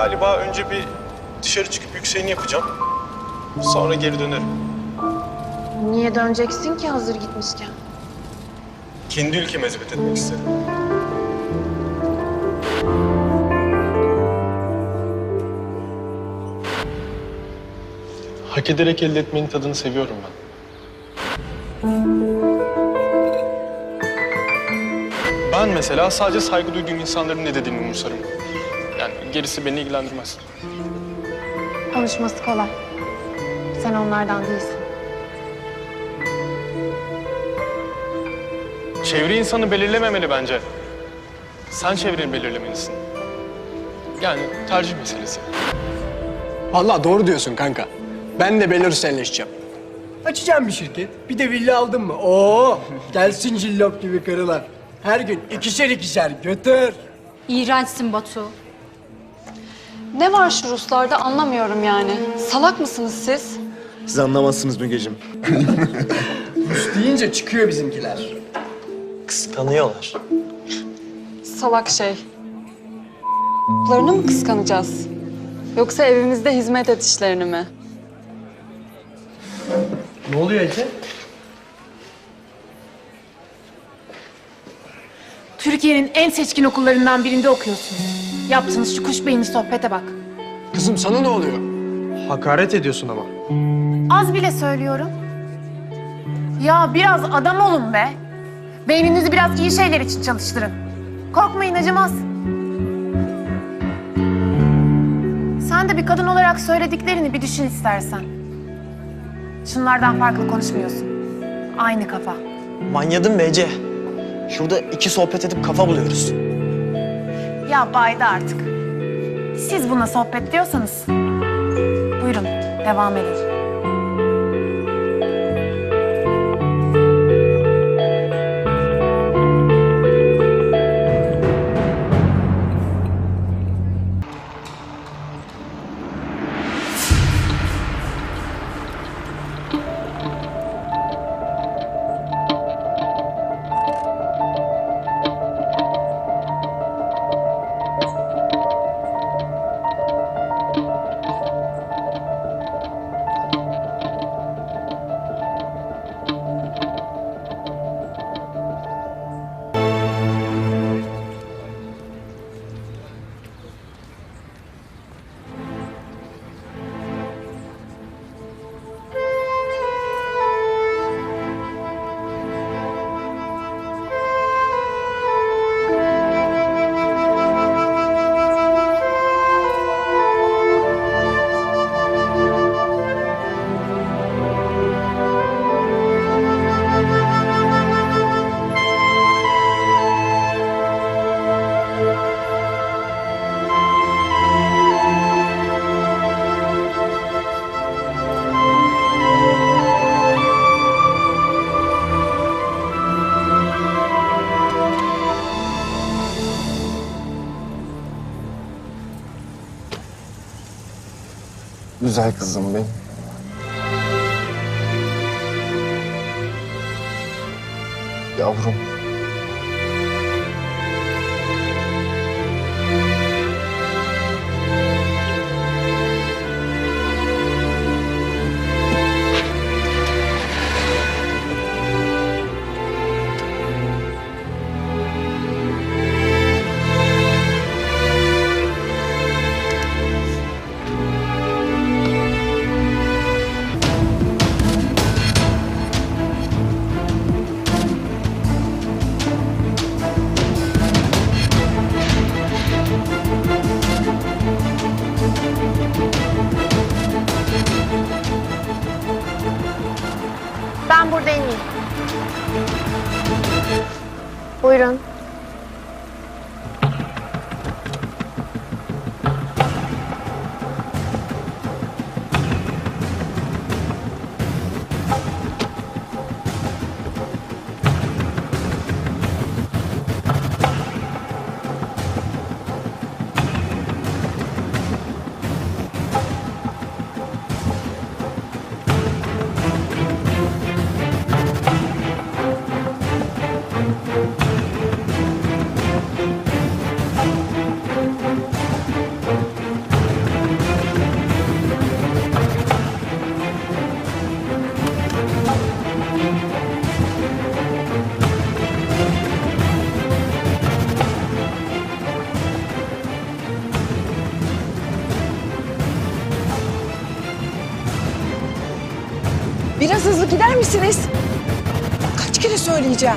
galiba önce bir dışarı çıkıp yükseğini yapacağım. Sonra geri dönerim. Niye döneceksin ki hazır gitmişken? Kendi ülkeme hizmet etmek istedim. Hak ederek elde etmenin tadını seviyorum ben. Ben mesela sadece saygı duyduğum insanların ne dediğini umursarım. Yani gerisi beni ilgilendirmez. Konuşması kolay. Sen onlardan değilsin. Çevre insanı belirlememeli bence. Sen çevreni belirlemelisin. Yani tercih meselesi. Vallahi doğru diyorsun kanka. Ben de Belarus'elleşeceğim. Açacağım bir şirket. Bir de villa aldın mı? Oo, gelsin cillop gibi karılar. Her gün ikişer ikişer götür. İğrençsin Batu. Ne var şu Ruslarda anlamıyorum yani. Salak mısınız siz? Siz anlamazsınız Mügeciğim. Deyince çıkıyor bizimkiler. Kıskanıyorlar. Salak şey. Larını mı kıskanacağız? Yoksa evimizde hizmet et işlerini mi? Ne oluyor Ece? Türkiye'nin en seçkin okullarından birinde okuyorsunuz. Yaptığınız şu kuş beyinli sohbete bak. Kızım sana ne oluyor? Hakaret ediyorsun ama. Az bile söylüyorum. Ya biraz adam olun be. Beyninizi biraz iyi şeyler için çalıştırın. Korkmayın acımaz. Sen de bir kadın olarak söylediklerini bir düşün istersen. Şunlardan farklı konuşmuyorsun. Aynı kafa. Manyadın be Ece. Şurada iki sohbet edip kafa buluyoruz. Ya baydı artık. Siz buna sohbet diyorsanız. Buyurun devam edin. Güzel kızım benim. Yavrum. Ben burada ineyim. Buyurun. Biraz hızlı gider misiniz? Kaç kere söyleyeceğim?